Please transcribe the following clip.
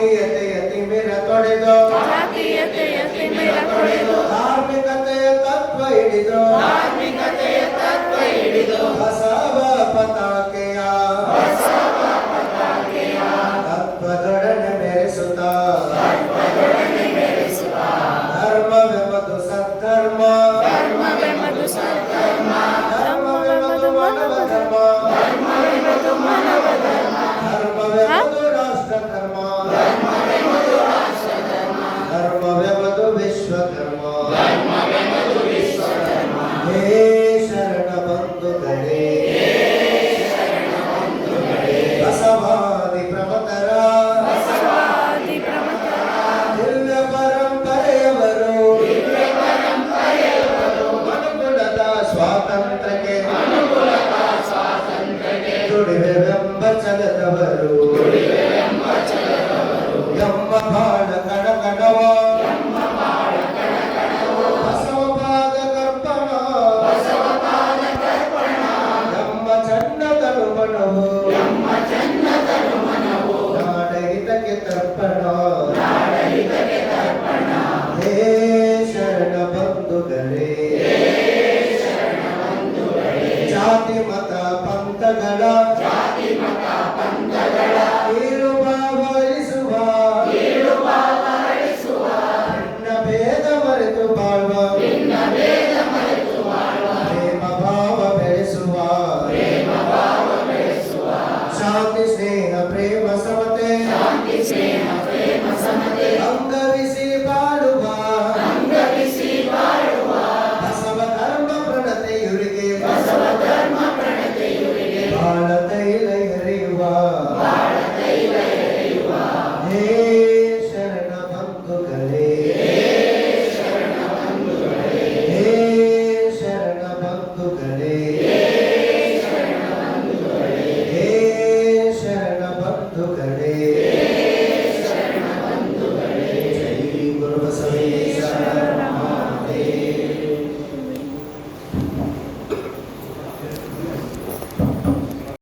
ಭೇದ ಭಾವ ತೊಳೆದೀಗ ಹೇ ಶರಣ ಬಂಧುಗಳೇ ಜಾತೀಯತೆಯ ತಿಮಿರ ತೊಡೆದು ಧಾರ್ಮಿಕತೆಯ ತತ್ವ ಹಿಡಿದು ಬಸವ ಪತಾಕೆಯ ತತ್ವದೊಡನೆ ಮೆರೆಸುತ್ತ ಧರ್ಮವೆಂಬುದು ಸದ್ಧರ್ಮ ಧರ್ಮವೆಂಬುದು ಯುಗಕ್ಕೆ ತರ್ಪಣ. ಹೇ ಶರಣ ಬಂಧುಗಳೇ. ಜಾತಿ ಮತ ಪಂಥಗಳ. Prema Samad sin.